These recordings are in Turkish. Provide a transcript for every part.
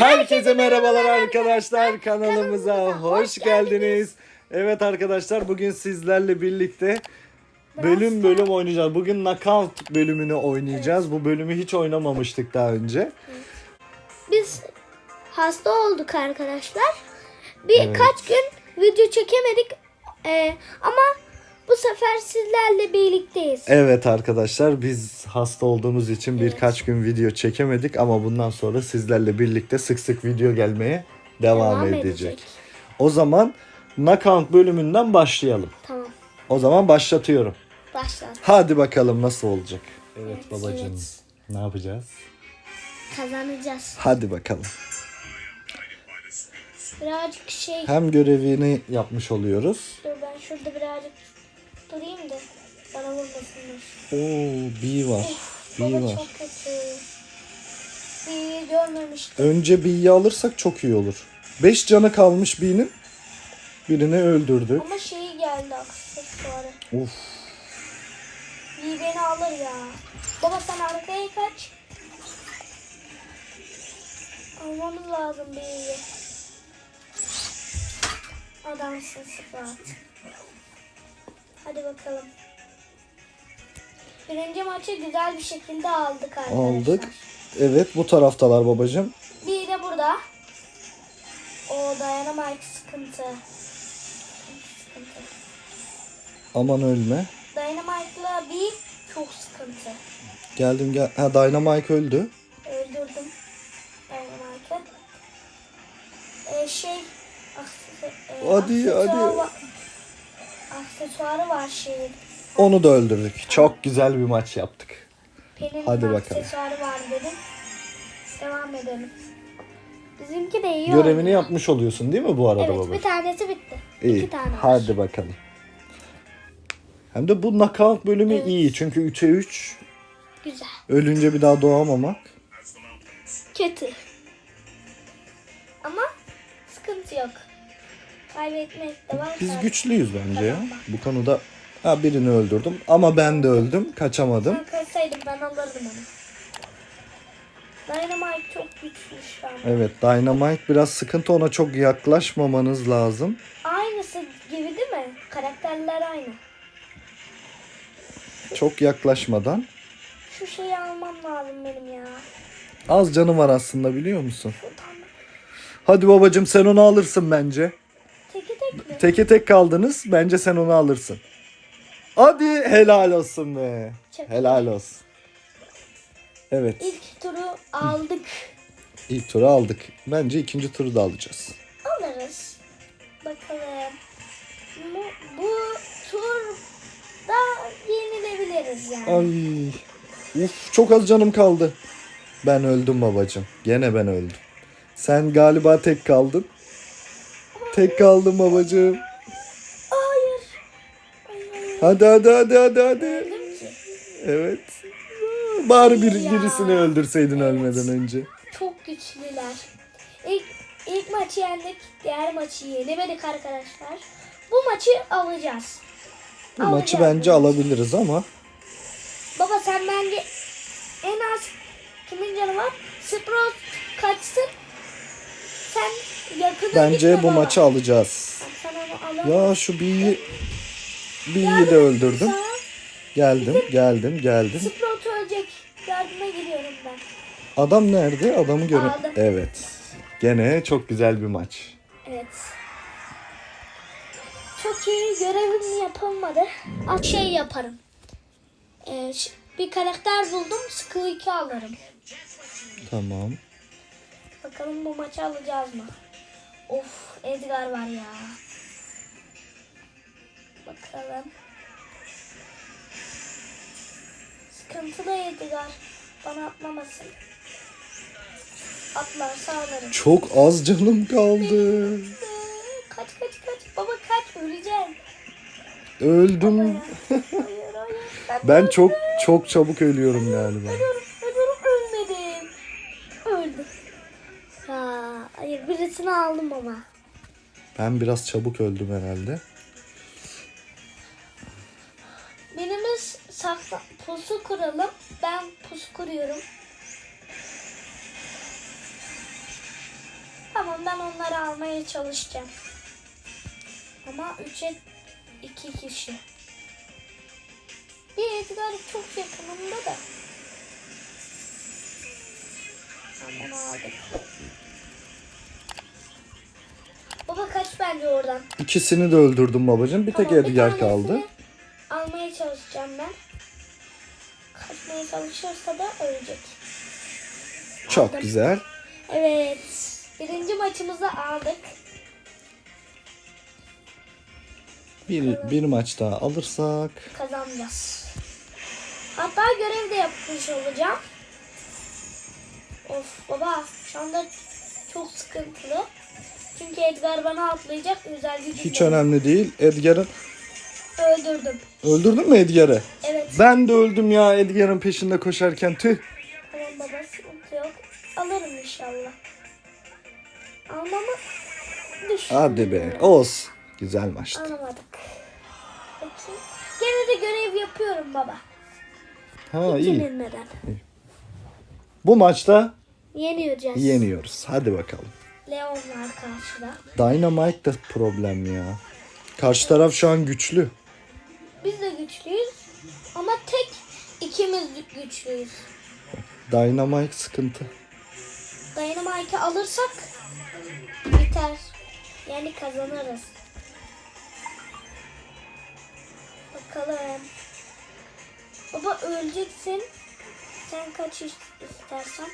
Herkese merhabalar arkadaşlar. Kanalımıza hoş geldiniz. Evet arkadaşlar bugün sizlerle birlikte bölüm bölüm oynayacağız. Bugün knockout bölümünü oynayacağız. Bu bölümü hiç oynamamıştık daha önce. Biz hasta olduk arkadaşlar. Birkaç gün video çekemedik. Ee, ama bu sefer sizlerle birlikteyiz. Evet arkadaşlar biz hasta olduğumuz için birkaç gün video çekemedik ama bundan sonra sizlerle birlikte sık sık video gelmeye devam, edecek. O zaman knockout bölümünden başlayalım. Tamam. O zaman başlatıyorum. Başla. Hadi bakalım nasıl olacak. Evet, Evet, babacığım. evet. Ne yapacağız? Kazanacağız. Hadi bakalım. Birazcık şey. Hem görevini yapmış oluyoruz. Dur ben şurada birazcık durayım da bana vurmasınlar. Oo, B var. B Baba var. çok kötü. Bir görmemiştim. Önce B'yi alırsak çok iyi olur. 5 canı kalmış B'nin. Birini öldürdük. Ama şeyi geldi aksesuarı. Uf. Bir beni alır ya. Baba sen arkaya kaç. Almamız lazım bir Adamsın Sıfat. Hadi bakalım. Birinci maçı güzel bir şekilde aldık arkadaşlar. Aldık. Evet bu taraftalar babacığım. Bir de burada. O dayanamayız sıkıntı. Sıkıntı. Aman ölme. Dynamite'la bir çok sıkıntı. Geldim gel. Ha Dynamite öldü. Öldürdüm Dynamite'ı. Ee, şey aksesu- e, Hadi, hadi. Aksesuarı var şeyin. Onu da öldürdük. Çok güzel bir maç yaptık. Pelin Hadi bakalım. aksesuarı var dedim. Devam edelim. Bizimki de iyi Görevini oynuyor. yapmış oluyorsun değil mi bu arada Evet baba? bir tanesi bitti. İyi. İki tane var. Hadi bakalım. Hem de bu knockout bölümü Evet. iyi. Çünkü 3'e 3 Güzel. ölünce bir daha doğamamak. Kötü. Ama sıkıntı yok. Kaybetmek de var. Biz güçlüyüz bence ya. Bu konuda ha birini öldürdüm ama ben de öldüm. Kaçamadım. Ben kaçsaydım ben alırdım onu. Dynamite çok güçlü şu an. Evet Dynamite biraz sıkıntı ona çok yaklaşmamanız lazım. Aynısı gibi değil mi? Karakterler aynı. Çok yaklaşmadan. Şu şeyi almam lazım benim ya. Az canı var aslında biliyor musun? Hadi babacım sen onu alırsın bence. Teke tek kaldınız. Bence sen onu alırsın. Hadi helal olsun be. Çok Helal olsun. Evet. İlk turu aldık. ilk turu aldık. Bence ikinci turu da alacağız. Alırız. Bakalım. Bu, bu turda yenilebiliriz yani. Ay. Uf çok az canım kaldı. Ben öldüm babacım. Gene ben öldüm. Sen galiba tek kaldın. Tek kaldım babacığım. Hayır. Hadi hadi hadi hadi hadi. Evet. Bari bir, Ya. birisini öldürseydin ölmeden önce. Çok güçlüler. İlk, ilk maçı yendik. Diğer maçı yenemedik arkadaşlar. Bu maçı alacağız. Bu maçı Alacağız bence alabiliriz ama Baba sen bence en az kimin canı var? Sprout kaçsın. Sen bence bu maçı alacağız. Ya şu B'yi B'yi de öldürdüm. Geldim, geldim, geldim. Sprout ölecek. Yardıma gidiyorum ben. Adam nerede? Adamı göre. Evet. Gene çok güzel bir maç. Evet. Çok iyi görevim yapılmadı. At şey yaparım. Ee, bir karakter buldum. Squeak'i alırım. Tamam. Bakalım bu maçı alacağız mı? Of Edgar var ya. Bakalım. Sıkıntılı Edgar. Bana atlamasın. Atlarsa alırım. Çok az canım kaldı. Kaç kaç kaç. Baba kaç öleceğim. Öldüm. Hayır hayır. Ben çok çok çabuk ölüyorum galiba. Ölüyorum, ölüyorum, ölmedim. Öldüm. Ha, birisini aldım ama. Ben biraz çabuk öldüm herhalde. Birimiz sakla, pusu kuralım. Ben pusu kuruyorum. Ondan onları almaya çalışacağım. Ama 3'e 2 kişi. Bir Edgar çok yakınımda da. Tamam onu aldık. Baba kaç bence oradan. İkisini de öldürdüm babacığım. Bir tek bir Edgar kaldı. Almaya çalışacağım ben. Kaçmaya çalışırsa da ölecek. Çok Aldım. güzel. Evet. Birinci maçımızı aldık. Bir, bir maç daha alırsak. Kazanacağız. Hatta görev de yapmış olacağım. Of baba şu anda çok sıkıntılı. Çünkü Edgar bana atlayacak özel gücüm Hiç önemli değil. Edgar'ın Öldürdüm. öldürdün mü Edgar'ı? Evet. Ben de öldüm ya Edgar'ın peşinde koşarken tüh. Tamam baba sıkıntı yok. Alırım inşallah. Almamı düşün. Hadi be. Olsun. Güzel maçtı. Alamadık. Bakayım. Gene de görev yapıyorum baba. Ha Hiç iyi. yenilmeden. Bu maçta Yeniyeceğiz. yeniyoruz. Hadi bakalım. Leon var karşıda. Dynamite da problem ya. Karşı taraf şu an güçlü. Biz de güçlüyüz. Ama tek ikimiz güçlüyüz. Dynamite sıkıntı. Dynamite'ı alırsak biter. Yani kazanırız. Bakalım. Baba öleceksin. Sen kaç is- istersen.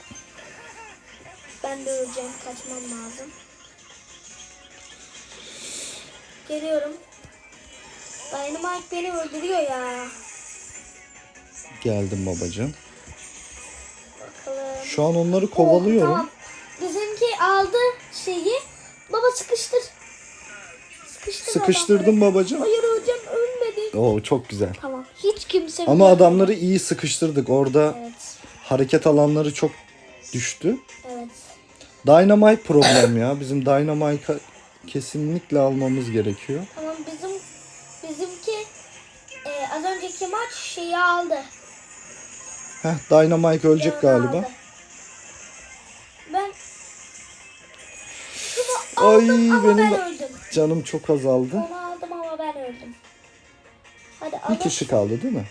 Ben de öleceğim. Kaçmam lazım. Geliyorum. Dynamite beni öldürüyor ya. Geldim babacığım. Bakalım. Şu an onları kovalıyorum. Tamam. Bizimki aldı şeyi. Baba sıkıştır. Sıkıştır Sıkıştırdım adamları. babacığım. Hayır hocam ölmedi. Oo çok güzel. Tamam. Hiç kimse Ama bilmiyor. adamları iyi sıkıştırdık. Orada Evet. hareket alanları çok düştü. Dynamite problem ya. Bizim Dynamite'ı kesinlikle almamız gerekiyor. Tamam bizim bizimki e, az önceki maç şeyi aldı. Heh Dynamite ölecek Leon'u galiba. aldı. Ben şunu Ay aldım ama benim ben öldüm. canım çok azaldı. Onu aldım ama ben öldüm. Hadi Bir alın. kişi kaldı değil mi?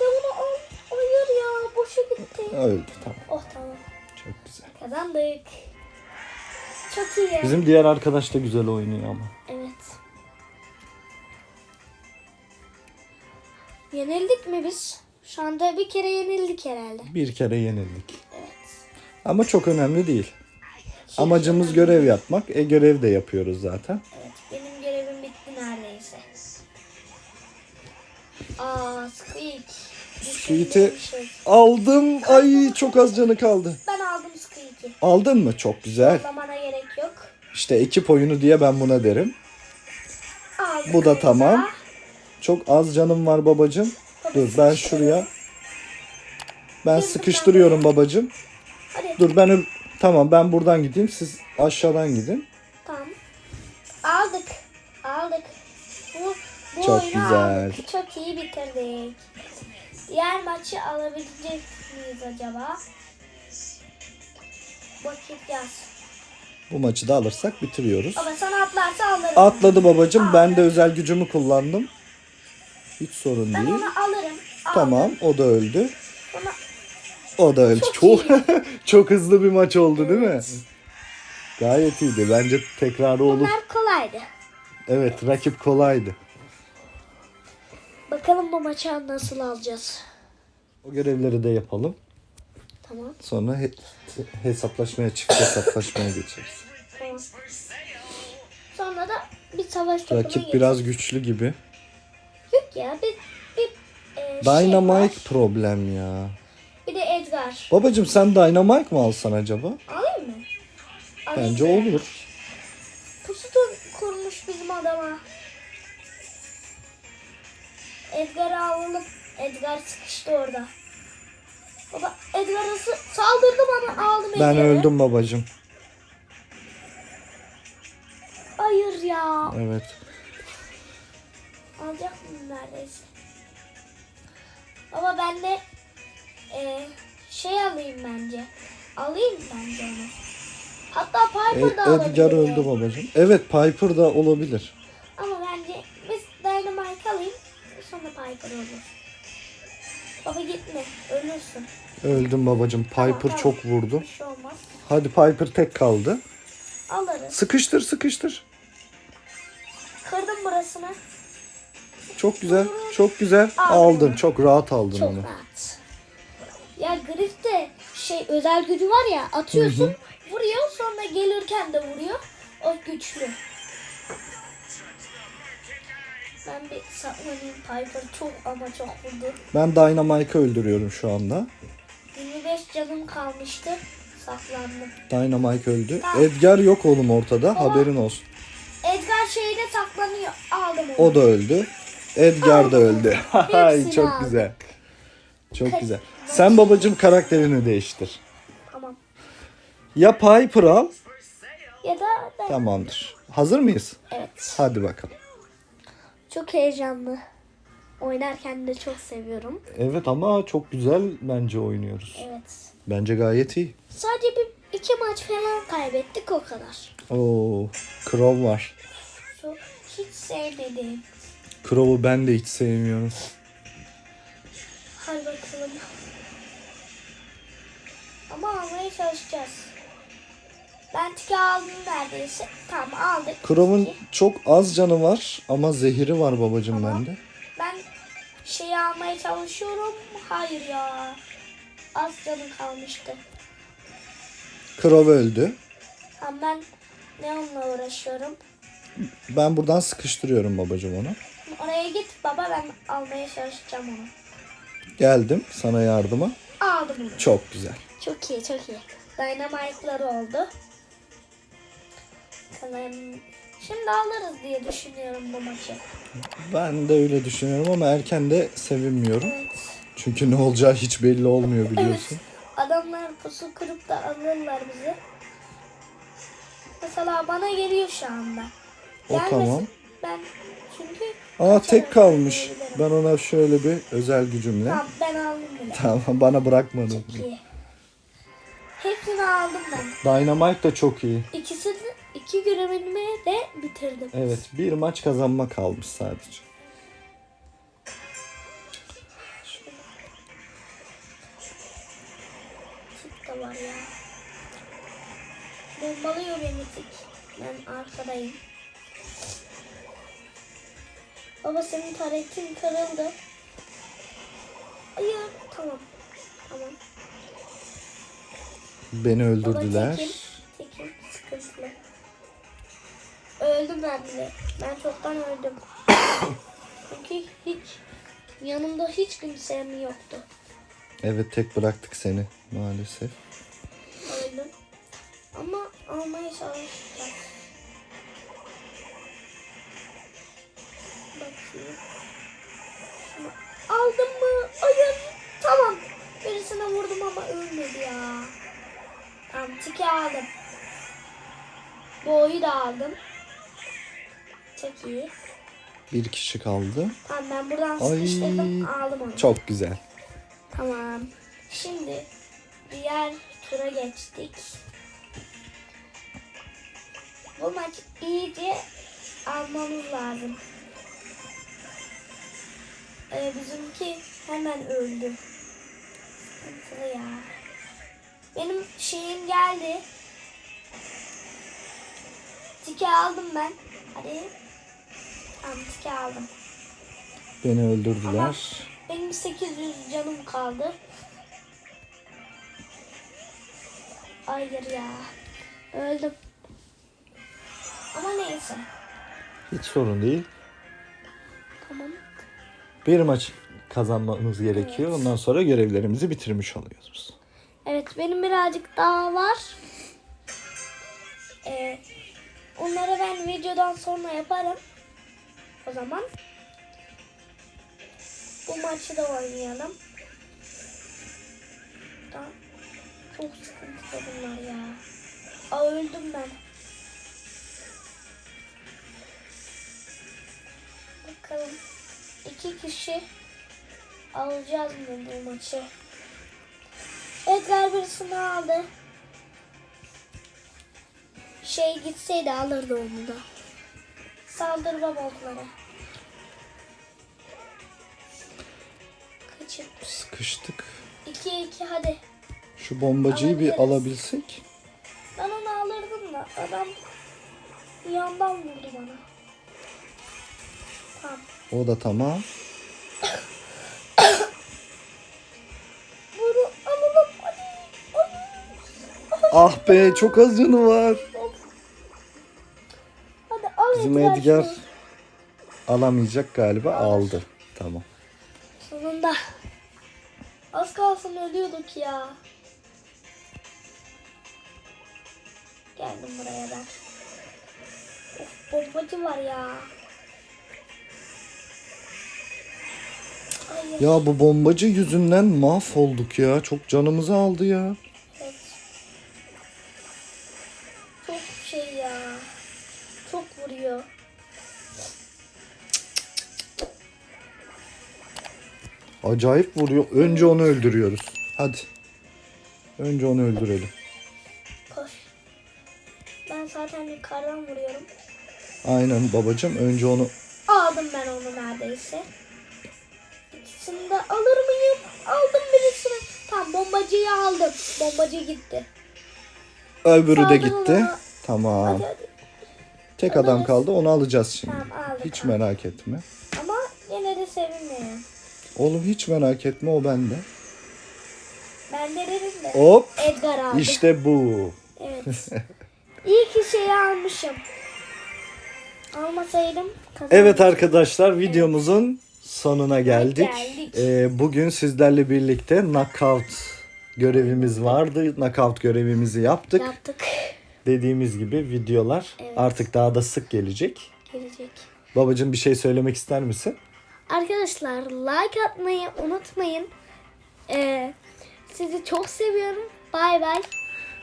Leon'u al. Hayır ya boşa gitti. Öldü tamam. Oh tamam. Çok güzel. Kazandık. Çok iyi. Bizim diğer arkadaş da güzel oynuyor ama. Evet. Yenildik mi biz? Şu anda bir kere yenildik herhalde. Bir kere yenildik. Evet. Ama çok önemli değil. Amacımız görev yapmak. E görev de yapıyoruz zaten. Evet. Benim görevim bitti neredeyse. Aa, Squeak. Squeak'i şey. aldım. Ay çok az canı kaldı. Ben. Aldın mı? Çok güzel. Atlamana gerek yok. İşte ekip oyunu diye ben buna derim. Aldım. Bu da tamam. Çok az canım var babacım. Dur ben şuraya. Ben sıkıştırıyorum babacım. Hadi. Dur ben tamam ben buradan gideyim siz aşağıdan gidin. Tamam. Aldık. Aldık. Bu, bu Çok güzel. aldık. Çok iyi bitirdik. Diğer maçı alabilecek miyiz acaba? Yaz. Bu maçı da alırsak bitiriyoruz. Ama sana atlarsa alırım. Atladı babacım. Ben de özel gücümü kullandım. Hiç sorun Ben değil. onu alırım. Al. Tamam o da öldü. Ona... O da öldü. Çok Çok hızlı bir maç oldu değil mi? Gayet iyiydi. Bence tekrarı olur. Bunlar kolaydı. Evet rakip kolaydı. Bakalım bu maçı nasıl alacağız. O görevleri de yapalım. Tamam. Sonra he- hesaplaşmaya çift hesaplaşmaya geçeriz. Tamam. Sonra da bir savaş topuna Rakip geçeriz. biraz güçlü gibi. Yok ya bir, bir e, şey Dynamite var. problem ya. Bir de Edgar. Babacım sen Dynamite mı alsan acaba? Alayım mı? Alayım Bence mı? olur. Pusu kurmuş bizim adama. Edgar'ı alalım. Edgar sıkıştı orada. Baba Edgar'a saldırdı bana aldım Ben Edgar'ı. öldüm babacım. Hayır ya. Evet. Alacak mıyım neredeyse? Ama ben de e, şey alayım bence. Alayım bence onu. Hatta E, Piper da olabilir. Edgar öldü babacığım. Evet Piper da olabilir. Ama bence biz Dynamite alayım. Sonra Piper olur. Baba gitme. Ölürsün. Öldüm babacığım. Piper Tamam, çok vurdu. Bir şey olmaz. Hadi Piper tek kaldı. Alırız. Sıkıştır sıkıştır. Kırdım burasını. Çok güzel. Çok güzel. Aldım. Aldın. Çok rahat aldın Çok onu. rahat. Ya Griff de şey özel gücü var ya atıyorsun vuruyor sonra gelirken de vuruyor. O güçlü. Ben bir saklanayım Piper çok ama çok vurdu. Ben Dynamite'ı öldürüyorum şu anda. 25 canım kalmıştı. Saklandım. Dynamite öldü. Tamam. Edgar yok oğlum ortada. Haberin olsun. Edgar şeyde saklanıyor. Aldım onu. O da öldü. Edgar da öldü. Hepsini çok aldım. güzel. Çok güzel. Sen babacığım karakterini değiştir. Tamam. Ya Piper al. Ya da ben. Tamamdır. Hazır mıyız? Evet. Hadi bakalım. Çok heyecanlı. Oynarken de çok seviyorum. Evet ama çok güzel bence oynuyoruz. Evet. Bence gayet iyi. Sadece bir iki maç falan kaybettik o kadar. Oo, Crow var. Çok hiç sevmedim. Crow'u ben de hiç sevmiyorum. Hadi bakalım. Ama almaya çalışacağız. Ben tiki aldım neredeyse. Tamam aldık. Crow'un çok az canı var ama zehiri var babacığım Tamam. bende. Şeyi almaya çalışıyorum. Hayır ya. Az canım kalmıştı. Crow öldü. Tamam ben Neon'la uğraşıyorum. Ben buradan sıkıştırıyorum babacığım onu. Oraya git baba ben almaya çalışacağım onu. Geldim sana yardıma. Aldım onu. Çok güzel. Çok iyi çok iyi. Dynamite'lar oldu. Sanırım şimdi alırız diye düşünüyorum bu maçı. Ben de öyle düşünüyorum ama erken de sevinmiyorum. Evet. Çünkü ne olacağı hiç belli olmuyor biliyorsun. Evet. Adamlar pusu kırıp da alırlar bizi. Mesela bana geliyor şu anda. O Gelmesin. tamam. Ben çünkü Aa tek kalmış. Ben ona şöyle bir özel gücümle. Tamam ben aldım bile. Tamam bana bırakmadın. İyi. Hepsini aldım ben. Dynamite da çok iyi. İkisi de bitirdim. Evet bir maç kazanma kalmış sadece. Tik var ya. Bombalıyor beni tik. Ben arkadayım. Baba senin taretin kırıldı. Hayır tamam. Tamam. Beni Baba öldürdüler. tekim. Tekim sıkıntılı. Öldüm ben bile. Ben çoktan öldüm. Çünkü hiç yanımda hiç kimsem yoktu. Evet tek bıraktık seni maalesef. Öldüm. Ama almaya çalışacağım. Bakayım. Aldım mı? Hayır. Tamam. Birisine vurdum ama ölmedi ya. Tamam tiki aldım. Boğuyu da aldım. Çok iyi. Bir kişi kaldı. Tamam ben buradan Ay. sıkıştırdım aldım onu. Çok güzel. Tamam. Şimdi diğer tura geçtik. Bu maç iyice almamız lazım. Ee, bizimki hemen öldü. Sıkıntılı ya. Benim şeyim geldi. Tiki aldım ben. Hadi. Tiki aldım. Beni öldürdüler. Benim 800 canım kaldı. Hayır ya. Öldüm. Ama neyse. Hiç sorun değil. Tamam. Bir maç kazanmamız gerekiyor. Evet. Ondan sonra görevlerimizi bitirmiş oluyoruz. Evet benim birazcık daha var. Ee, onları ben videodan sonra yaparım. O zaman. Bu maçı da oynayalım. Da çok sıkıntılı bunlar ya. Aa öldüm ben. Bakalım. iki kişi alacağız mı bu maçı? Edgar birisini aldı. şey gitseydi alırdı onu da. Saldır babaklara. Kaçır. Sıkıştık. 2-2 hadi. Şu bombacıyı bir Alabiliriz. alabilsek. Ben onu alırdım da adam bir yandan vurdu bana. Tamam. O da tamam. Bunu alalım hadi. Hadi. Ah be çok az canı var. Bizim Edgar alamayacak galiba aldı. Tamam. Sonunda. Az kalsın ölüyorduk ya. Geldim buraya ben. Of bombacı var ya. Hayır. Ya bu bombacı yüzünden mahvolduk ya. Çok canımızı aldı ya. Acayip vuruyor. Önce onu öldürüyoruz. Hadi. Önce onu öldürelim. Koş. Ben zaten yukarıdan vuruyorum. Aynen babacım. Önce onu Aldım ben onu neredeyse. İkisini de alır mıyım? Aldım birisini. Tamam bombacıyı aldım. Bombacı gitti. öbürü de Saldırı gitti. ona. Tamam. Hadi hadi. Tek adam kaldı. Onu alacağız şimdi. Tamam aldık. Hiç merak etme. Ama yine de sevinmeyin. Oğlum hiç merak etme o bende. Ben de dedim de. Hop. Edgar aldı. İşte bu. Evet. İyi ki şeyi almışım. Almasaydım kazanırdım. Evet arkadaşlar videomuzun sonuna geldik. Geldik. Ee, bugün sizlerle birlikte knockout görevimiz vardı. Knockout görevimizi yaptık. Yaptık. Dediğimiz gibi videolar Evet. artık daha da sık gelecek. Gelecek. Babacığım bir şey söylemek ister misin? Arkadaşlar like atmayı unutmayın. Ee, sizi çok seviyorum. Bay bay.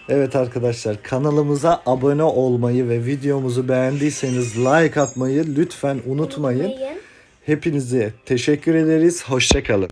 Evet arkadaşlar kanalımıza abone olmayı ve videomuzu beğendiyseniz like atmayı lütfen unutmayın. Unutmayın. Hepinize teşekkür ederiz. Hoşçakalın.